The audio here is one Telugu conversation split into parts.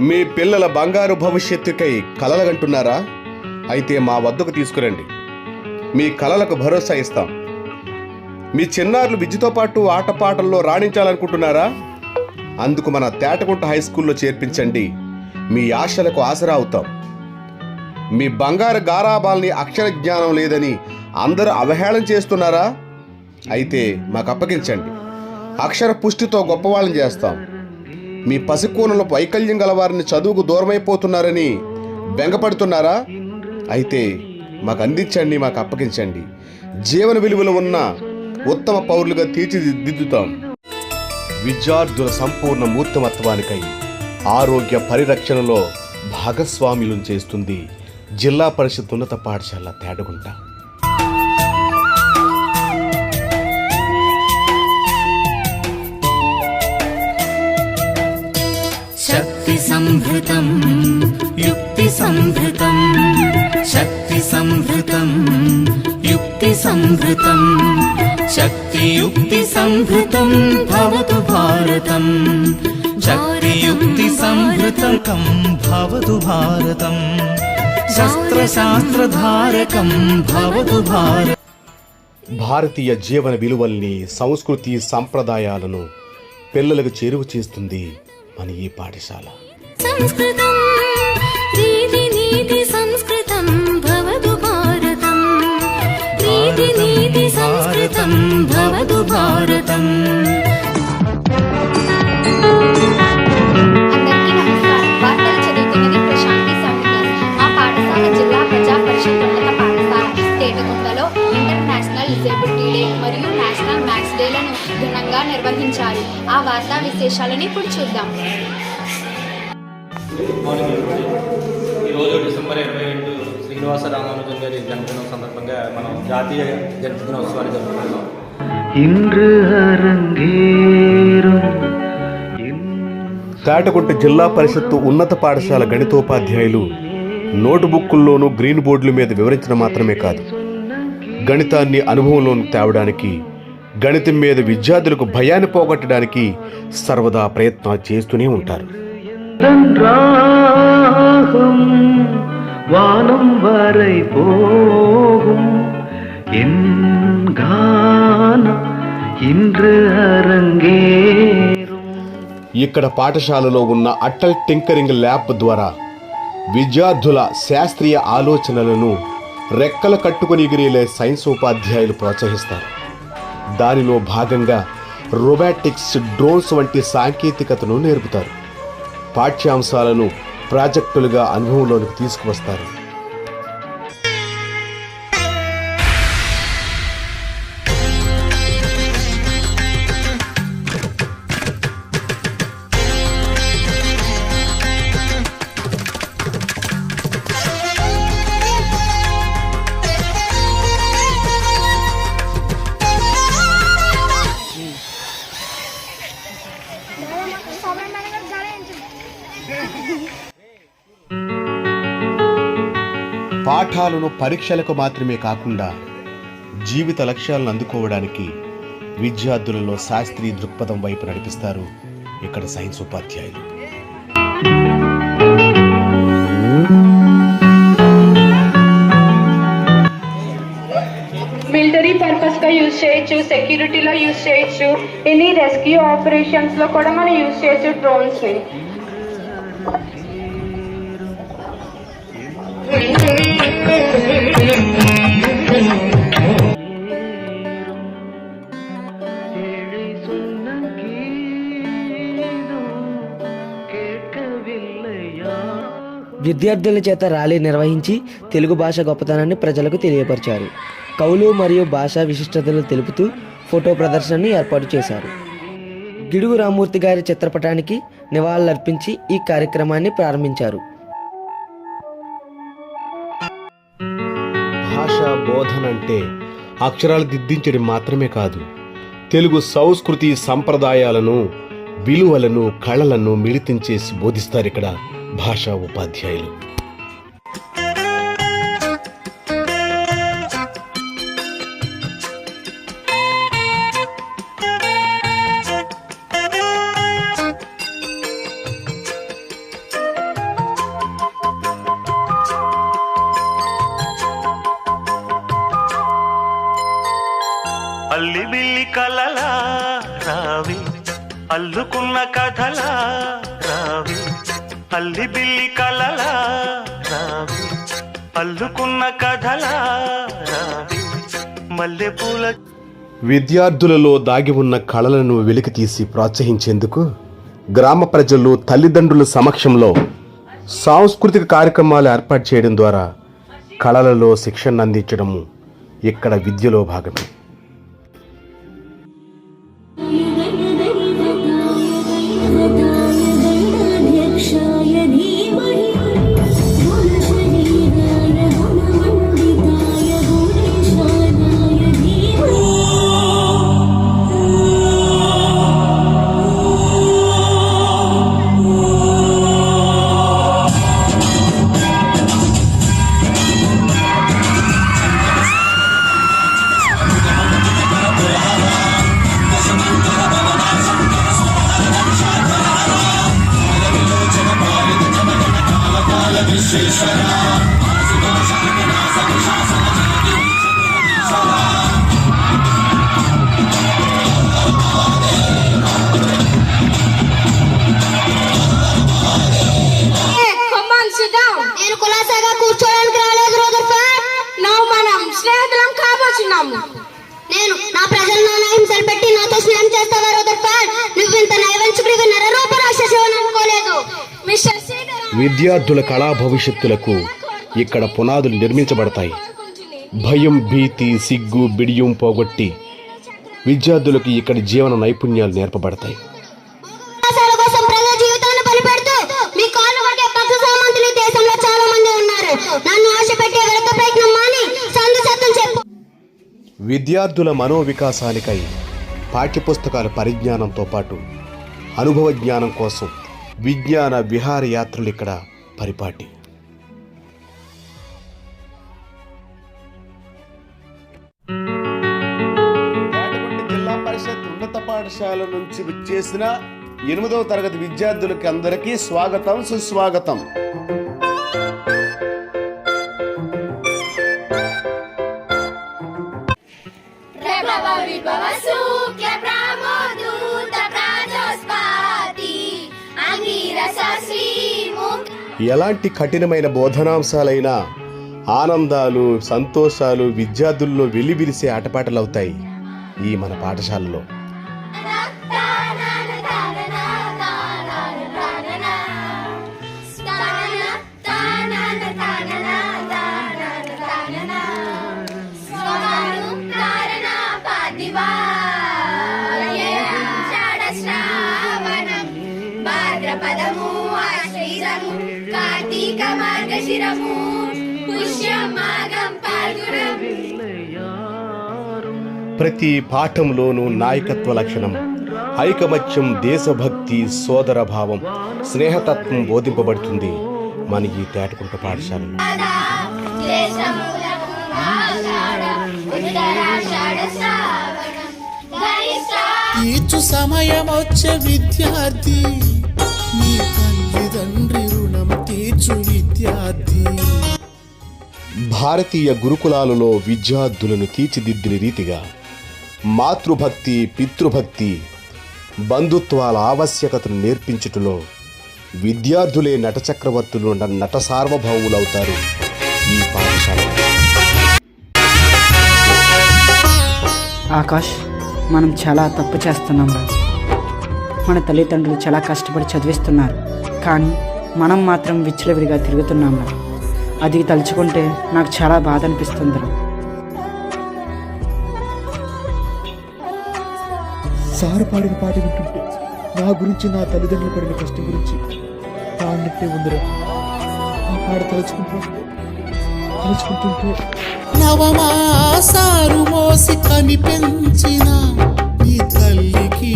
మీ పిల్లల బంగారు భవిష్యత్తుకై కలలగంటున్నారా? అయితే మా వద్దకు తీసుకురండి. మీ కలలకు భరోసా ఇస్తాం. మీ చిన్నారులు విద్యతో పాటు ఆటపాటల్లో రాణించాలనుకుంటున్నారా? అందుకు మన తేటకుంట హై స్కూల్లో చేర్పించండి. మీ ఆశలకు ఆసరా అవుతాం మీ బంగారు గారాబాల్ని అక్షర జ్ఞానం లేదని అందరూ అవహేళన చేస్తున్నారా? అయితే మాకు అప్పగించండి. అక్షర పుష్టితో గొప్పవాళ్ళని చేస్తాం. మీ పసికూనలో వైకల్యం గలవారిని చదువుకు దూరమైపోతున్నారని బెంగపడుతున్నారా? అయితే మాకు అందించండి మాకు అప్పగించండి జీవన విలువలు ఉన్న ఉత్తమ పౌరులుగా తీర్చిదిద్దుతాం. విద్యార్థుల సంపూర్ణ మూర్తమత్వానికై ఆరోగ్య పరిరక్షణలో భాగస్వామ్యులను చేస్తుంది జిల్లా పరిషత్ ఉన్నత పాఠశాల తేడగుంట. शक्तिसम्भृतम् युक्तिसम्भृतम् शक्तिसम्भृतम् युक्तिसम्भृतम् शक्तियुक्तिसम्भृतम् भवतु भारतम् शक्तियुक्तिसम्भृतकम् भवतु भारतम् शस्त्रशास्त्रधारकम् भवतु भारतम् భారతీయ జీవన విలువల్ని సంస్కృతి సంప్రదాయాలను పిల్లలకు చేరువ చేస్తుంది మన ఈ పాఠశాల. సంస్కృతం రీతి నీతి సంస్కృతం భవతు భారతం. రీతి నీతి సంస్కృతం భవతు భారతం. ఘనంగా నిర్వహించారు ఆ వార్తా విశేషాలను ఇప్పుడు చూద్దాం మార్నింగ్ everybody. ఈరోజు డిసెంబర్ ఇరవై రెండు శ్రీనివాస రామానుజన్ గారి జన్మదినం సందర్భంగా మనం జాతీయ జన్మదినోత్సవాన్ని జరుపుకుంటున్నాం இன்று அரங்கேறும் என் తాటగుంట జిల్లా పరిషత్తు ఉన్నత పాఠశాల గణితోపాధ్యాయులు నోటుబుక్కుల్లోనూ గ్రీన్ బోర్డుల మీద వివరించడం మాత్రమే కాదు గణితాన్ని అనుభవంలోకి తేవడానికి గణితం మీద విద్యార్థులకు భయాన్ని పోగొట్టడానికి సర్వదా ప్రయత్నాలు చేస్తూనే ఉంటారు ராகம் வானம் வரை போகும் என் கானம் இன்று அரங்கேறும் ఇక్కడ పాఠశాలలో ఉన్న అటల్ టింకరింగ్ ల్యాబ్ ద్వారా విద్యార్థుల శాస్త్రీయ ఆలోచనలను రెక్కల కట్టుకుని ఎగిరేలే సైన్స్ ఉపాధ్యాయులు ప్రోత్సహిస్తారు దానిలో భాగంగా రొబాటిక్స్ డ్రోన్స్ వంటి సాంకేతికతను నేర్పుతారు. పాఠ్యాంశాలను ప్రాజెక్టులుగా అనుభవంలోనికి తీసుకువస్తారు. పాఠాలను పరీక్షలకు మాత్రమే కాకుండా జీవిత లక్ష్యాలను అందుకోవడానికి విద్యార్థులలో శాస్త్రీయ దృక్పథం వైపు నడిపిస్తారు ఇక్కడ సైన్స్ ఉపాధ్యాయులు. మిలిటరీ పర్పస్గా యూజ్ చేయొచ్చు సెక్యూరిటీలో యూజ్ చేయొచ్చు ఎనీ రెస్క్యూ ఆపరేషన్స్లో కూడా మనం యూజ్ చేయొచ్చు డ్రోన్స్ విద్యార్థుల చేత ర్యాలీ నిర్వహించి తెలుగు భాష గొప్పతనాన్ని ప్రజలకు తెలియపరిచారు. కవులు మరియు భాషా విశిష్టతలు తెలుపుతూ ఫోటో ప్రదర్శనని ఏర్పాటు చేశారు. గిడుగు రామూర్తి గారి చిత్రపటానికి నివాళులర్పించి ఈ కార్యక్రమాన్ని ప్రారంభించారు. భాషా అంటే అక్షరాలు దిద్దించడం మాత్రమే కాదు. తెలుగు సంస్కృతి సంప్రదాయాలను విలువలను కళలను మిళితం చేసి బోధిస్తారు ఇక్కడ భాషా ఉపాధ్యాయులు. అల్లి బిల్లి కలలా రావి. అల్లుకున్న కథలా రావి. అల్లి బిల్లి కలలా రావి. అల్లుకున్న కథలా రావి. మల్లెపూల విద్యార్థులలో దాగి ఉన్న కళలను వెలికితీసి ప్రోత్సహించేందుకు గ్రామ ప్రజలు తల్లిదండ్రుల సమక్షంలో సాంస్కృతిక కార్యక్రమాలు ఏర్పాటు చేయడం ద్వారా కళలలో శిక్షణ అందించడము ఇక్కడ విద్యలో భాగమే. కూర్చోడానికి రాలేదు రూదర్ఫర్డ్ నువ్వు మనం స్నేహితులం కాబోతున్నాము నేను నా హింసలు పెట్టి నాతో స్నేహం చేస్తావా రూదర్ఫర్డ్ నువ్వు ఇంత నరరూప అనుకోలేదు. విద్యార్థుల కళా భవిష్యత్తులకు ఇక్కడ పునాదులు నిర్మించబడతాయి. భయం భీతి సిగ్గు బిడియం పోగొట్టి విద్యార్థులకు ఇక్కడ జీవన నైపుణ్యాలు నేర్పబడతాయి. నన్ను ఆశ పెట్టే వ్యర్థ ప్రయత్నం మాని. సందు సత్యం చెప్పు. విద్యార్థుల మనోవికాసానికై పాఠ్యపుస్తకాల పరిజ్ఞానంతో పాటు అనుభవ జ్ఞానం కోసం విజ్ఞాన విహారయాత్రలు ఇక్కడ పరిపాటి. జిల్లా పరిషత్ ఉన్నత పాఠశాల నుంచి విచ్చేసిన ఎనిమిదవ తరగతి విద్యార్థులకి అందరికీ స్వాగతం సుస్వాగతం. ఎలాంటి కఠినమైన బోధనాంశాలైనా ఆనందాలు సంతోషాలు విద్యార్థుల్లో వెల్లివిరిసే ఆటపాటలవుతాయి ఈ మన పాఠశాలలో. ప్రతి పాఠంలోనూ నాయకత్వ లక్షణం ఐకమత్యం దేశభక్తి సోదర భావం స్నేహతత్వం బోధింపబడుతుంది మన ఈ తేటకుంట ధరిష్ట తీర్చు సమయమొచ్చే విద్యార్థి నీ తల్లిదండ్రి రుణం తీర్చు విద్యార్థి. భారతీయ గురుకులాలలో విద్యార్థులను తీర్చిదిద్దిన రీతిగా మాతృభక్తి పితృభక్తి బంధుత్వాల ఆవశ్యకతను నేర్పించుటలో విద్యార్థులే నట చక్రవర్తులు నట సార్వభౌములవుతారు ఈ పాఠశాల. ఆకాష్ మనం చాలా తప్పు చేస్తున్నాం రా. మన తల్లిదండ్రులు చాలా కష్టపడి చదివిస్తున్నారు. కానీ మనం మాత్రం విచ్చలవిడిగా తిరుగుతున్నాం రా. అది తలుచుకుంటే నాకు చాలా బాధ అనిపిస్తుంది సారు పాడిన పాట వింటుంటే నా గురించి నా తల్లిదండ్రులు పడిన కష్టం గురించి పాడినట్టే ఉందిరా. ఆ పాట తలుచుకుంటూ తలుచుకుంటుంటే. నవమాసాలు మోసి కని పెంచిన నీ తల్లికి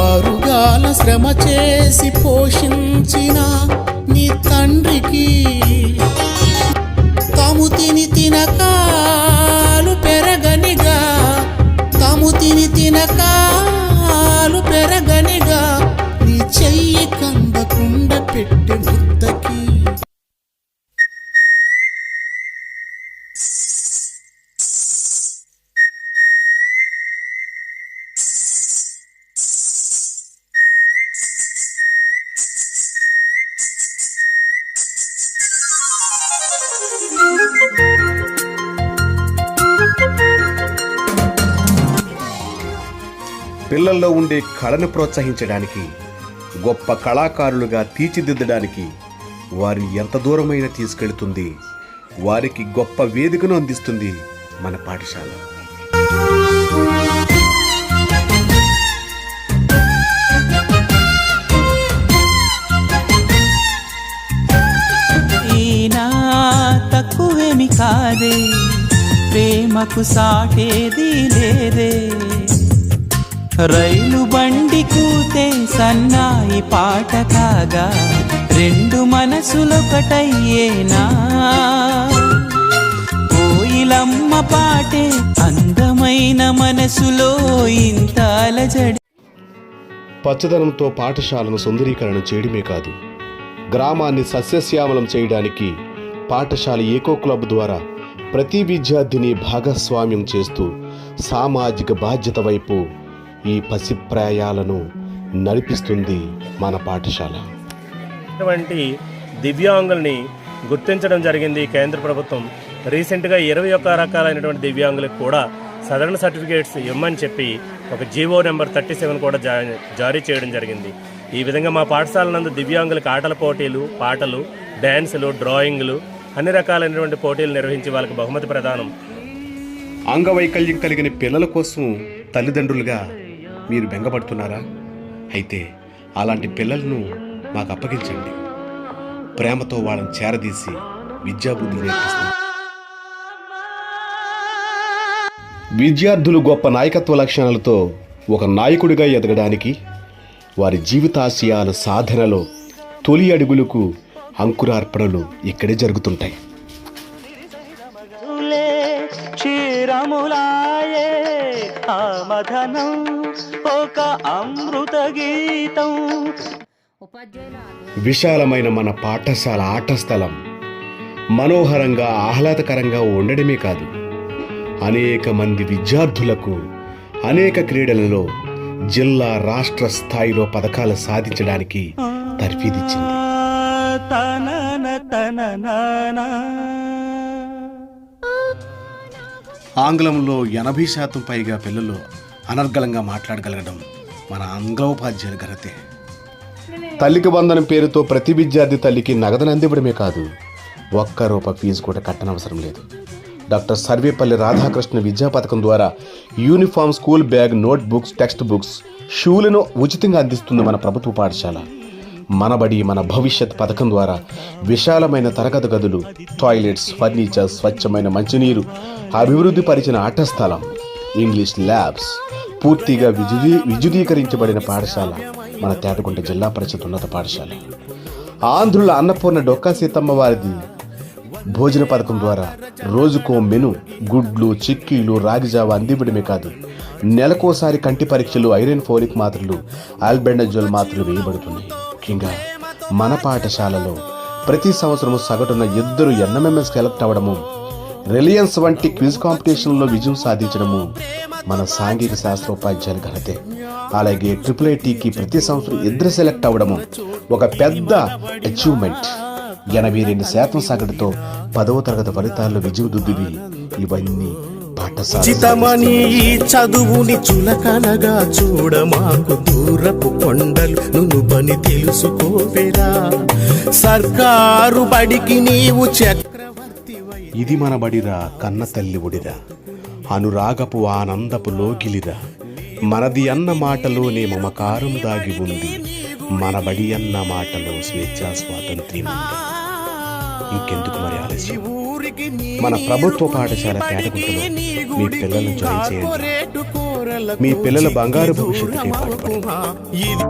ఆరుగాల శ్రమ చేసి పోషించిన పిల్లల్లో ఉండే కళను ప్రోత్సహించడానికి గొప్ప కళాకారులుగా తీర్చిదిద్దడానికి వారిని ఎంత దూరమైన తీసుకెళ్తుంది. వారికి గొప్ప వేదికను అందిస్తుంది మన పాఠశాల. తక్కువేమి ప్రేమకు సాటేది లేదే. రైలు బండి కూతే సన్నాయి పాట కాగా రెండు మనసులొకటయ్యేనా కోయిలమ్మ పాటే అందమైన మనసులో ఇంత అలజడి. పచ్చదనంతో పాఠశాలను సుందరీకరణ చేయడమే కాదు గ్రామాన్ని సస్యశ్యామలం చేయడానికి పాఠశాల ఏకో క్లబ్ ద్వారా ప్రతి విద్యార్థిని భాగస్వామ్యం చేస్తూ సామాజిక బాధ్యత వైపు ఈ పసిప్రాయాలను నడిపిస్తుంది మన పాఠశాల. అటువంటి దివ్యాంగుల్ని గుర్తించడం జరిగింది కేంద్ర ప్రభుత్వం. రీసెంట్గా ఇరవై ఒక్క రకాలైనటువంటి దివ్యాంగులకు కూడా సదరణ సర్టిఫికేట్స్ ఇవ్వమని చెప్పి ఒక జీవో నెంబర్ థర్టీ సెవెన్ కూడా జా జారీ చేయడం జరిగింది. ఈ విధంగా మా పాఠశాల నందు దివ్యాంగులకు ఆటల పోటీలు పాటలు డ్యాన్సులు డ్రాయింగ్లు అన్ని రకాలైనటువంటి పోటీలు నిర్వహించి వాళ్ళకి బహుమతి ప్రదానం. అంగవైకల్యం కలిగిన పిల్లల కోసం తల్లిదండ్రులుగా మీరు బెంగపడుతున్నారా? అయితే అలాంటి పిల్లలను మాకు అప్పగించండి. ప్రేమతో వాళ్ళని చేరదీసి విద్యాబుద్ధి నేర్పిస్తాం. విద్యార్థులు గొప్ప నాయకత్వ లక్షణాలతో ఒక నాయకుడిగా ఎదగడానికి వారి జీవితాశయాల సాధనలో తొలి అడుగులకు అంకురార్పణలు ఇక్కడే జరుగుతుంటాయి. క్షీరములాయే ఆమధనం ఒక అమృత గీతం. విశాలమైన మన పాఠశాల ఆట స్థలం మనోహరంగా ఆహ్లాదకరంగా ఉండడమే కాదు. అనేక మంది విద్యార్థులకు అనేక క్రీడలలో జిల్లా రాష్ట్ర స్థాయిలో పథకాలు సాధించడానికి తర్ఫీదిచ్చింది. తనన తననా ఆంగ్లంలో ఎనభై శాతం పైగా పిల్లలు అనర్గళంగా మాట్లాడగలగడం మన ఆంగ్లోపాధ్యాయుల ఘనతే. తల్లికి వందనం పేరుతో ప్రతి విద్యార్థి తల్లికి నగదును అందివ్వడమే కాదు ఒక్క రూపాయి ఫీజు కూడా కట్టనవసరం లేదు. డాక్టర్ సర్వేపల్లి రాధాకృష్ణ విద్యా పథకం ద్వారా uniform school bag note books text books షూలను ఉచితంగా అందిస్తుంది మన ప్రభుత్వ పాఠశాల. మనబడి మన భవిష్యత్ పథకం ద్వారా విశాలమైన తరగతి గదులు టాయిలెట్స్ ఫర్నిచర్ స్వచ్ఛమైన మంచినీరు అభివృద్ధి పరిచిన ఆట స్థలం ఇంగ్లీష్ ల్యాబ్స్ పూర్తిగా విద్యుదీ విద్యుదీకరించబడిన పాఠశాల మన తేటగుంట జిల్లా పరిషత్ ఉన్నత పాఠశాల. ఆంధ్రుల అన్నపూర్ణ డొక్కా సీతమ్మ వారిది భోజన పథకం ద్వారా రోజుకో మెను గుడ్లు చిక్కీలు రాగిజావ అందివ్వడమే కాదు నెలకోసారి కంటి పరీక్షలు ఐరన్ ఫోలిక్ మాత్రలు ఆల్బెండజోల్ మాత్రలు వేయబడుతున్నాయి. ముఖ్యంగా మన పాఠశాలలో ప్రతి సంవత్సరం సగటున ఇద్దరు ఎన్ఎంఎంఎస్ సెలెక్ట్ అవ్వడము రిలయన్స్ వంటి క్విజ్ కాంపిటీషన్లో విజయం సాధించడము మన సాంఘిక శాస్త్రోపాధ్యాయులు ఘనతే అలాగే ట్రిపుల్ ఐటీకి ప్రతి సంవత్సరం ఇద్దరు సెలెక్ట్ అవ్వడము ఒక పెద్ద అచీవ్మెంట్ ఎనభై రెండు శాతం సగటుతో పదవ తరగతి ఫలితాల్లో విజయదుద్దువి ఇవన్నీ పాఠశాల చితమని ఈ చదువుని చులకనగా చూడమాకు దూరపు కొండలు నును పని తెలుసుకోవెరా సర్కారు బడికి నీవు చక్రవర్తి ఇది మన బడిరా కన్న తల్లి ఒడిరా. అనురాగపు ఆనందపు లోకిలిరా. మనది అన్న మాటలోనే మమకారం దాగి ఉంది. మన బడి అన్న మాటలో స్వేచ్ఛా స్వాతంత్ర్యం ఇంకెందుకు మరి ఆలస్యం? మన ప్రభుత్వ పాఠశాల తేటగుంటలో మీ పిల్లలను జాయిన్ చేయండి. మీ పిల్లల బంగారు ఇది